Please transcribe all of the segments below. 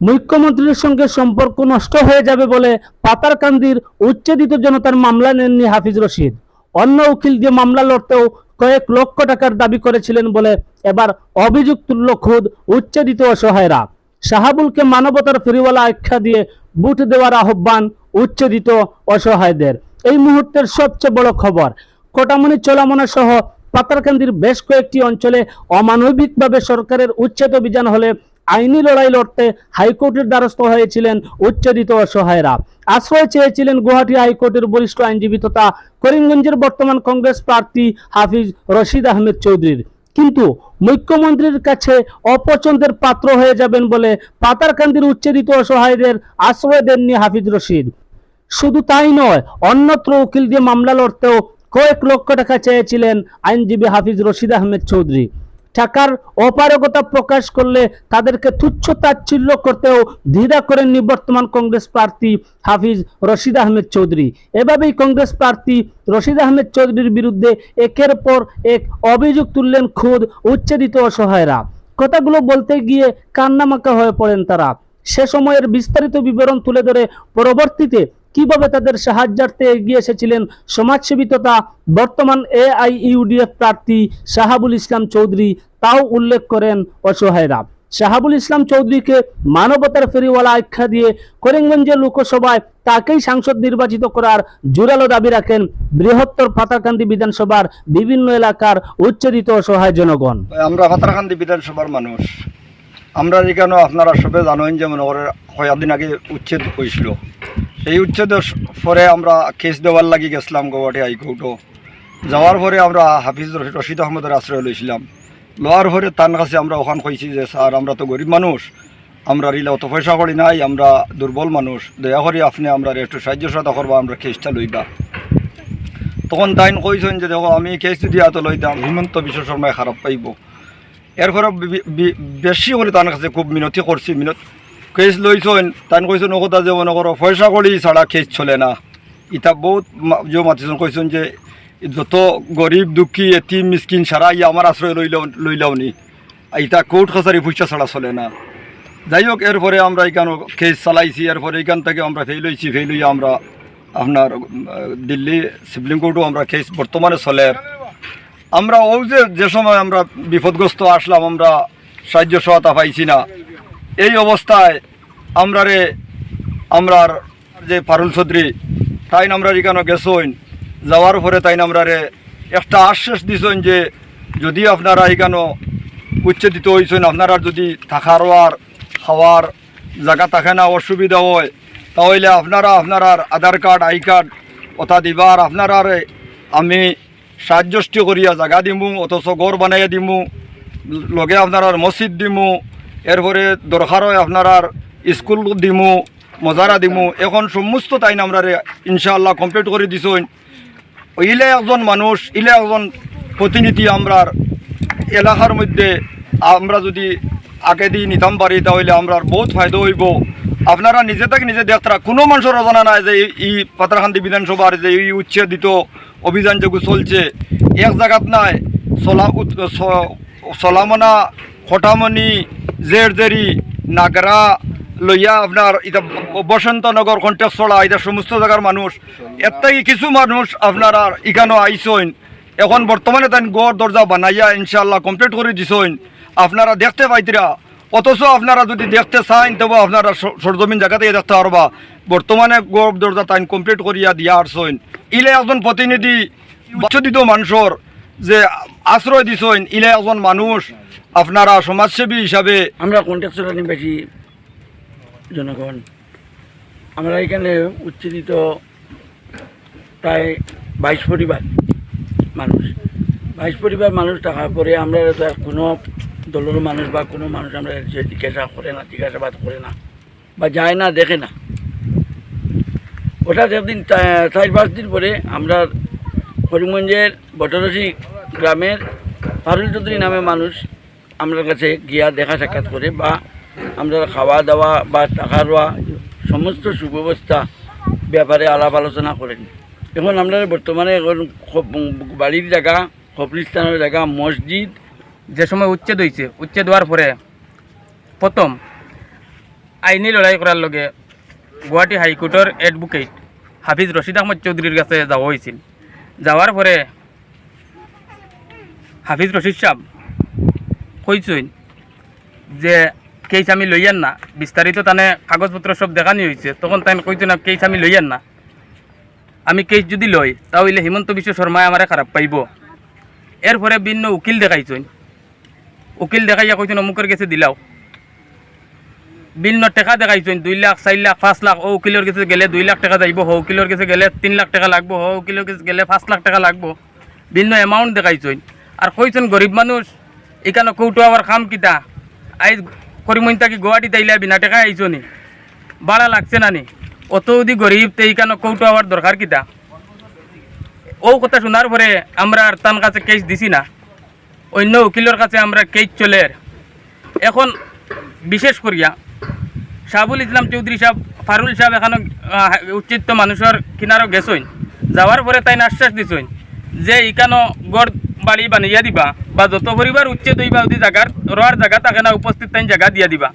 মুখ্যমন্ত্রীর সঙ্গে সম্পর্ক নষ্ট হয়ে যাবে বলে পাতারকান্দির উচ্ছেদিত জনতার মামলা নেননি হাফিজ রশিদ। অন্য উকিল দিয়ে মামলা লড়তেও কয়েক লক্ষ টাকার দাবি করেছিলেন বলে এবার অভিযোগ তুলল খুদ উচ্ছেদিত অসহায়রা। শাহাবুলকে মানবতার ফেরিওয়ালা আখ্যা দিয়ে বুট দেওয়ার আহ্বান উচ্ছেদিত অসহায়দের। এই মুহূর্তের সবচেয়ে বড় খবর, কোটামণি চলামনা সহ পাতারকান্দির বেশ কয়েকটি অঞ্চলে অমানবিকভাবে সরকারের উচ্ছেদ অভিযান হলে আইনি লড়াই লড়তে হাইকোর্টের দ্বারস্থ হয়েছিলেন উচ্ছেদিত অসহায়রা। আশ্রয় চেয়েছিলেন গুয়াহাটি হাইকোর্টের বরিষ্ঠ আইনজীবী তথা করিমগঞ্জের বর্তমান কংগ্রেস প্রার্থী হাফিজ রশিদ আহমেদ চৌধুরীর। কিন্তু মুখ্যমন্ত্রীর কাছে অপছন্দের পাত্র হয়ে যাবেন বলে পাতারকান্দির উচ্ছেদিত অসহায়দের আশ্রয় দেননি হাফিজ রশিদ। শুধু তাই নয়, অন্যত্র উকিল দিয়ে মামলা লড়তেও কয়েক লক্ষ টাকা চেয়েছিলেন আইনজীবী হাফিজ রশিদ আহমেদ চৌধুরী। টাকার অপারগতা প্রকাশ করলে তাদেরকে তুচ্ছ তাচ্ছিল্য করতেও দ্বিধা করেননি বর্তমান কংগ্রেস প্রার্থী হাফিজ রশিদ আহমেদ চৌধুরী। এভাবেই কংগ্রেস প্রার্থী রশিদ আহমেদ চৌধুরীর বিরুদ্ধে একের পর এক অভিযোগ তুললেন খুদ উচ্ছেদিত অসহায়রা। কথাগুলো বলতে গিয়ে কান্নামাকা হয়ে পড়েন তারা। সে সময়ের বিস্তারিত বিবরণ তুলে ধরে পরবর্তীতে কীভাবে তাদের সাহায্যার্থে এগিয়ে এসেছিলেন সমাজসেবী তথা বর্তমান এআইইউডিএফ প্রার্থী শাহাবুল ইসলাম চৌধুরী, তাও উল্লেখ করেন অসহায়রা। শাহাবুল ইসলাম চৌধুরীকে মানবতার ফেরিওয়ালা আখ্যা দিয়ে করিমগঞ্জের লোকসভায় তাকেই সাংসদ নির্বাচিত করার জোরালো দাবি রাখেন বৃহত্তর পাতাকান্দি বিধানসভার বিভিন্ন এলাকার উচ্ছেদিত অসহায় জনগণ। আমরা ভাতারকান্দি বিধানসভার মানুষ। আমরা এখানে আপনারা সবে জানেন যে মনে করে কয়েকদিন আগে উচ্ছেদ হয়েছিল। সেই উচ্ছেদের পরে আমরা কেস দেওয়ার লাগি গেছিলাম গৌহাটি হাইকোর্টও। যাওয়ার পরে আমরা হাফিজ রশিদ- আহমদের আশ্রয় লইছিলাম। লওয়ার পরে তার কাছে আমরা ওখান কইছি যে, স্যার, আমরা তো গরিব মানুষ। আমরা রিলে অত পয়সা করি নাই, আমরা দুর্বল মানুষ। দয়া করে আপনি আমরা একটু সাহায্য সহায়তা করব, আমরা কেসটা লইবা। তখন তাইন কইছেন যে, দেখো, আমি কেস যদি এত লইতাম, হিমন্ত বিশ্ব শর্মায় খারাপ পাইব। এরপরে বেশি করে তার কাছে খুব মিনতি করছি। মিনত কেস লইছেন তান কইছেন ও কথা যে মনে করো পয়সা করি, ছাড়া কেস চলে না। ইটা বহুত যে মাতিছেন, কইছেন যে, যত গরিব, দুঃখী এটি মিসকিন, সারা ই আমার আশ্রয় লইলেও লইলেও নি ইটা কোর্ট কাছারি পয়সা ছাড়া চলে না। যাই হোক এরপরে আমরা এখানে কেস চালাইছি, এরপরে এখান থেকে আমরা ফেল হয়েছি ফেল হইয়া আমরা আপনার দিল্লি সুপ্রিম কোর্টও আমরা কেস বর্তমানে চলে। আমরা ও যে যে সময় আমরা বিপদগ্রস্ত আসলাম, আমরা সাহায্য সহায়তা পাইছি না। এই অবস্থায় আমরা রে আমরার যে পারুল চৌধুরী, তাই আমরা এখানে গেছইন? যাওয়ার পরে তাই আমরা রে একটা আশ্বাস দিছেন যে যদি আপনারা এখানে উচ্ছেদিত হয়েছেন আপনারা যদি থাকার খাওয়ার জায়গা থাকে না, অসুবিধা হয়, তাহলে আপনারা আপনার আধার কার্ড, আই কার্ড ওটা দিবার আপনারা আমি সাহায্যষ্টি করিয়া জায়গা দিমু, অথচ ঘর বানাইয়া দিমু, লগে আপনার মসজিদ দিমু এরপরে দরকার হয় আপনার স্কুল দিমু, মজারা দিমু, এখন সমস্ত তাই আমরা ইনশাআল্লাহ কমপ্লিট করে দিছইন। ইলে একজন মানুষ, ইলে একজন প্রতিনিধি আমরার এলাকার মধ্যে আমরা যদি আগে দিয়ে নিতাম পারি, তাহলে আমরা বহুত ফায়দা হইব। আপনারা নিজে থেকে নিজে দেখতারা কোনো মানুষের অজানা নাই যে এই- পাত্রাকান্দি বিধানসভার যে এই উচ্ছেদিত অভিযান যেগুলো চলছে। এক জায়গাত নাই চলা চলামনা খটামণি জেরজেরি নাগরা লইয়া আপনার এটা বসন্তনগর কন্টেক্সলা এটা সমস্ত জায়গার মানুষ। এর কিছু মানুষ আপনারা এখানেও আইসইন। এখন বর্তমানে তাই গড় দরজা বানাইয়া ইনশাল্লাহ কমপ্লিট করে দিছইন আপনারা দেখতে পাইতিরা। অথচ আপনারা যদি দেখতে চান তবে আপনারা সরজমিন জায়গাতে দেখতে পারবা। বর্তমানে গড় দরজা তাই কমপ্লিট করিয়া দিয়া আসছেন ইলে একজন প্রতিনিধি বাচ্চদিত মানুষের যে আশ্রয় দিছইন ইলে একজন মানুষ। আপনারা সমাজসেবী হিসাবে আমরা কন্ট্রাক্টর বেশি জনগণ। আমরা এখানে উচ্ছেদিত প্রায় বাইশ পরিবার মানুষ। বাইশ পরিবার মানুষ থাকার পরে আমরা কোনো দলের মানুষ বা কোনো মানুষ আমরা জিজ্ঞাসা করে না, জিজ্ঞাসাবাদ করে না বা যায় না, দেখে না। ওটা একদিন চার পাঁচ দিন পরে আমরা করিমগঞ্জের বটরসি গ্রামের পারুল চৌধুরী নামে মানুষ আমরা কাছে গিয়া দেখা সাক্ষাৎ করে বা আমরা খাওয়া দাওয়া বা টাকা রোয়া সমস্ত সুব্যবস্থা ব্যাপারে আলাপ আলোচনা করেন। এখন আমরা বর্তমানে এখন বাড়ির জায়গা কবরিস্তানের জায়গা মসজিদ, যে সময় উচ্ছেদ হয়েছে উচ্ছেদ হওয়ার পরে প্রথম আইনি লড়াই করার লগে গুয়াহাটি হাইকোর্টের এডভোকেট হাফিজ রশিদ আহমদ চৌধুরীর কাছে যাওয়া হয়েছিল যাওয়ার পরে হাফিজ রশিদ সাহেব কইছেন যে কেস আমি লইয়ান না। বিস্তারিত তানে কাগজপত্র সব দেখানি হয়েছে তখন তাই কইতো না কেস আমি লইয়ান না। আমি কেস যদি লই তাহলে হিমন্ত বিশ্ব শর্মায় আমারে খারাপ পাইব। এরপরে ভিন্ন উকিল দেখাইছেন উকিল দেখাইয়া কইছেন অমুকের কাছে দিলাও। ভিন্ন টাকা দেখাইছেন দুই লাখ, চার লাখ, পাঁচ লাখ, ও উকিলের কাছে গেলে দুই লাখ টাকা যাইব হ উকিলের কাছে গেলে তিন লাখ টাকা লাগবো হ উকিলের কাছে গেলে পাঁচ লাখ টাকা লাগবো। ভিন্ন এমাউন্ট দেখাইছেন আর কইছেন গরিব মানুষ এখানে কৌটো আবার খাম কিতা? আইজ করিমইন তাকি গুয়াহাটিতে আইলে বিনা টাকা আইছো নি? ভাড়া লাগছে না নি? অত অধি গরিব তো এইখানে কৌটো আবার দরকার কিতা? ও কথা শোনার পরে আমরা আর তার কাছে কেস দিছি না। অন্য উকিলের কাছে আমরা কেস চলে এখন বিশেষ করিয়া শাহাবুল ইসলাম চৌধুরী সাহেব ফারুল সাহেব এখানে উচ্চিত মানুষের কিনারও গেছইন। যাওয়ার পরে তাই আশ্বাস দিছইন যে ইকানো গড় বাড়ি বানিয়ে দিবা বা যত পরিবার উচ্ছেদ হইবা ওদি জায়গার রোয়ার জায়গা থাকে না উপস্থিত তাই জায়গা দিয়া দিবা।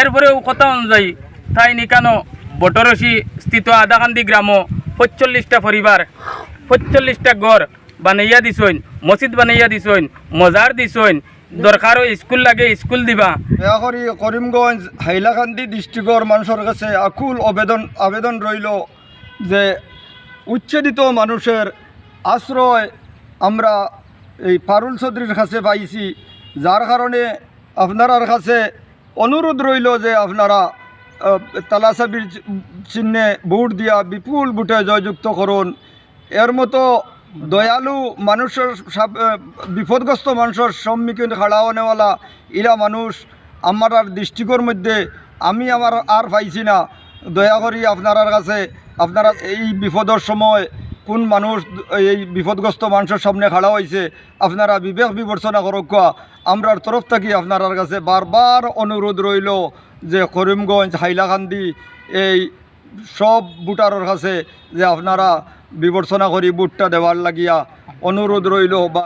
এরপরেও কথা অনুযায়ী, তাই নিকানো বটরসি স্থিত আদাকান্দি গ্রাম পঁচল্লিশটা পরিবার পঁচল্লিশটা গড় বানাইয়া দিছইন, মসজিদ বানাইয়া দিছইন, মজার দিছইন। দরকারও স্কুল লাগে স্কুল দিবা। করি করিমগঞ্জ, হাইলাকান্দি ডিস্ট্রিক্টর মানুষের কাছে আকুল আবেদন আবেদন রইল যে উচ্ছেদিত মানুষের আশ্রয় আমরা এই পারুল চৌধুরীর কাছে পাইছি যার কারণে আপনার কাছে অনুরোধ রইল যে আপনারা তালাসাবির চিহ্নে ভোট দিয়া বিপুল ভোটে জয়যুক্ত করুন। এর মতো দয়ালু মানুষের বিপদগ্রস্ত মানুষের সম্মুখীন খাড়াও নেওয়ালা ইরা মানুষ আমার আর দৃষ্টিকোর মধ্যে আমি আমার আর পাইছি না। দয়া করি আপনার কাছে আপনারা এই বিপদের সময় কোন মানুষ এই বিপদগ্রস্ত মানুষের সামনে খাড়া হয়েছে, আপনারা বিবেক বিবর্চনা করক আমরার তরফ থেকে আপনার কাছে বারবার অনুরোধ রইল যে করিমগঞ্জ, হাইলাকান্দি, এই সব ভোটারের কাছে যে আপনারা বিবর্চনা করি, ভোটটা দেওয়ার লাগিয়া অনুরোধ রইল বা